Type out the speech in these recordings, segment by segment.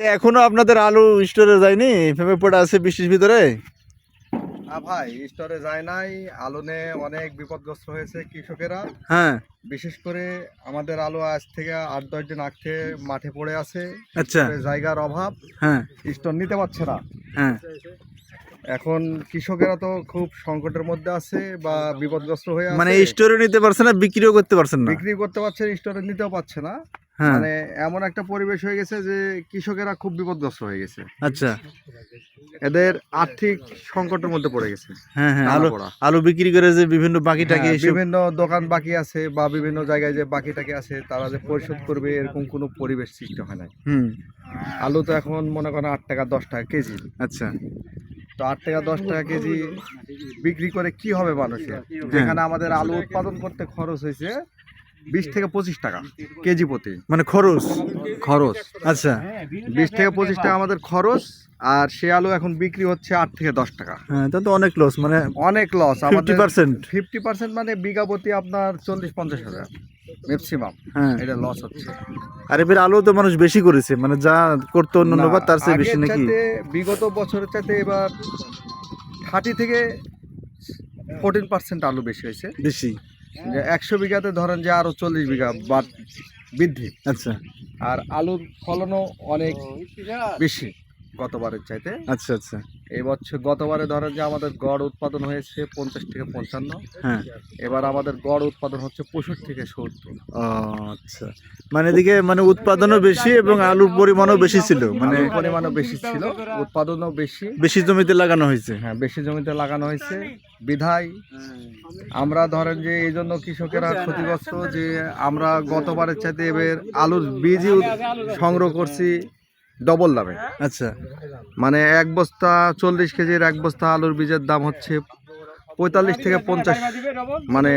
এখনও আপনাদের আলু স্টোরে যায়নি? ফেমে পড়ে আছে বৃষ্টির ভিতরে? ভাই স্টোরে যায় নাই। আলুনে অনেক বিপদগ্রস্ত হয়েছে কৃষকেরা। হ্যাঁ। বিশেষ করে আমাদের আলু আজ থেকে আট দশ দিন আগে মাঠে পড়ে আছে। আচ্ছা। জায়গার অভাব। হ্যাঁ। স্টোর নিতে পারছে না। হ্যাঁ। এখন কৃষকেরা তো খুব সংকটের মধ্যে আছে বা বিপদগ্রস্ত হয়ে মানে স্টোরে নিতে পারছে না বিক্রিও করতে পারছেন না? বিক্রি করতে পারছে স্টোরে নিতেও পারছে না। মানে এমন একটা পরিবেশ হয়ে গেছে যে কৃষকেরা খুব বিপদগ্রস্ত হয়ে গেছে। আচ্ছা। এদের আর্থিক সংকটের মধ্যে পড়ে গেছে। হ্যাঁ হ্যাঁ আলু আলু বিক্রি করে যে বিভিন্ন বাকি টাকি হ্যাঁ, বিভিন্ন দোকান বাকি আছে বা বিভিন্ন জায়গায় যে বাকি টাকি আছে তারা যে পরিশোধ করবে এরকম কোনো পরিবেশ সৃষ্টি হয় না হুম। আলু তো এখন মনে করেন আট টাকা দশ টাকা কেজি। আচ্ছা। তো আট টাকা দশ টাকা কেজি বিক্রি করে কি হবে মানুষের? যেখানে আমাদের আলু উৎপাদন করতে খরচ হয়েছে বিশ থেকে পঁচিশ টাকা কেজি প্রতি মানে খরচ খরচ আচ্ছা। বিশ থেকে পঁচিশ টাকা আমাদের খরচ আর সে আলু এখন বিক্রি হচ্ছে আট থেকে দশ টাকা। হ্যাঁ তা তো অনেক লস মানে অনেক লস ফিফটি আমাদের পার্সেন্ট ফিফটি পার্সেন্ট মানে বিঘা প্রতি আপনার চল্লিশ পঞ্চাশ হাজার ম্যাক্সিমাম হ্যাঁ। এটা লস হচ্ছে। আর এবার আলু তো মানুষ বেশি করেছে মানে যা করতো অন্য বার তার চেয়ে বেশি নাকি? বিগত বছরের চাইতে এবার থার্টি থেকে ফোরটিন পার্সেন্ট আলু বেশি হয়েছে। বেশি। যে একশো বিঘাতে ধরেন যে আরও চল্লিশ বিঘা বৃদ্ধি। আচ্ছা। আর আলুর ফলনও অনেক বেশি গতবারের চাইতে। আচ্ছা আচ্ছা। এই বছর গতবারে ধরেন যে আমাদের গড় উৎপাদন হয়েছে পঞ্চাশ থেকে পঞ্চান্ন। হ্যাঁ। এবার আমাদের গড় উৎপাদন হচ্ছে পঁয়ষট্টি থেকে সত্তর। আচ্ছা। মানে এদিকে মানে উৎপাদনও বেশি এবং আলুর পরিমাণও বেশি ছিল মানে পরিমাণও বেশি ছিল উৎপাদনও বেশি। বেশি জমিতে লাগানো হয়েছে। হ্যাঁ বেশি জমিতে লাগানো হয়েছে। বিধায় আমরা ধরেন যে এই জন্য কৃষকেরা ক্ষতিগ্রস্ত যে আমরা গতবারের চাইতে এবার আলুর বীজই সংগ্রহ করছি। ডবল দামে। আচ্ছা। মানে এক বস্তা চল্লিশ কেজির এক বস্তা আলুর বীজের দাম হচ্ছে পঁয়তাল্লিশ থেকে পঞ্চাশ মানে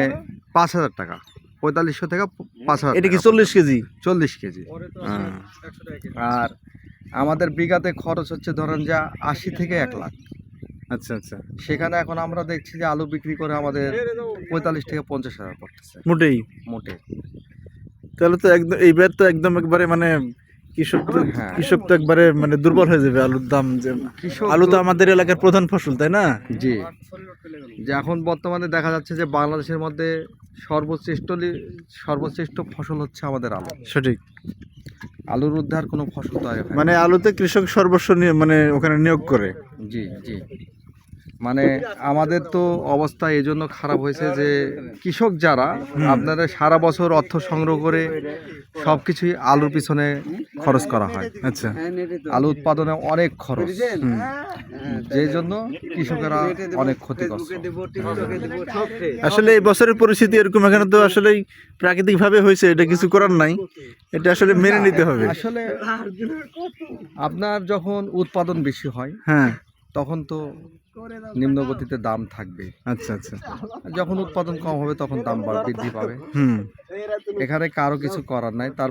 পাঁচ হাজার টাকা। পঁয়তাল্লিশশো থেকে পাঁচ হাজার এটা কি চল্লিশ কেজি? চল্লিশ কেজি। হ্যাঁ। আর আমাদের বিঘাতে খরচ হচ্ছে ধরেন যা আশি থেকে এক লাখ। আচ্ছা আচ্ছা। সেখানে এখন আমরা দেখছি যে আলু বিক্রি করে আমাদের পঁয়তাল্লিশ থেকে পঞ্চাশ হাজার পড়তেছে। মোটেই। মোটে তাহলে তো একদম এইবার তো একদম একবারে মানে কৃষক তো হ্যাঁ। কৃষক তো একবারে মানে দুর্বল হয়ে যাবে আলুর দাম যে আলু তো আমাদের এলাকার প্রধান ফসল তাই না? জি। যে এখন বর্তমানে দেখা যাচ্ছে যে বাংলাদেশের মধ্যে সর্বশ্রেষ্ঠ লি- সর্বশ্রেষ্ঠ ফসল হচ্ছে আমাদের আলু। সঠিক। আলুর আর কোনো ফসল তৈরি হয় মানে আলুতে কৃষক সর্বস্ব মানে ওখানে নিয়োগ করে। জি জি। মানে আমাদের তো অবস্থা এই জন্য খারাপ হয়েছে যে কৃষক যারা আপনাদের সারা বছর অর্থ সংগ্রহ করে সব কিছুই আলুর পিছনে খরচ করা হয়। আচ্ছা। আলু উৎপাদনে অনেক খরচ। যেই জন্য কৃষকেরা অনেক ক্ষতিগ্রস্ত। আসলে এই বছরের পরিস্থিতি এরকম এখানে তো আসলে প্রাকৃতিক ভাবে হয়েছে এটা কিছু করার নাই। এটা আসলে মেনে নিতে হবে। আসলে আপনার যখন উৎপাদন বেশি হয় হ্যাঁ। তখন তো নিম্নগতিতে দাম থাকবে। আচ্ছা আচ্ছা। যখন উৎপাদন কম হবে তখন দাম বাড়- বৃদ্ধি পাবে। হুম। এখানে কারও কিছু করার নাই তার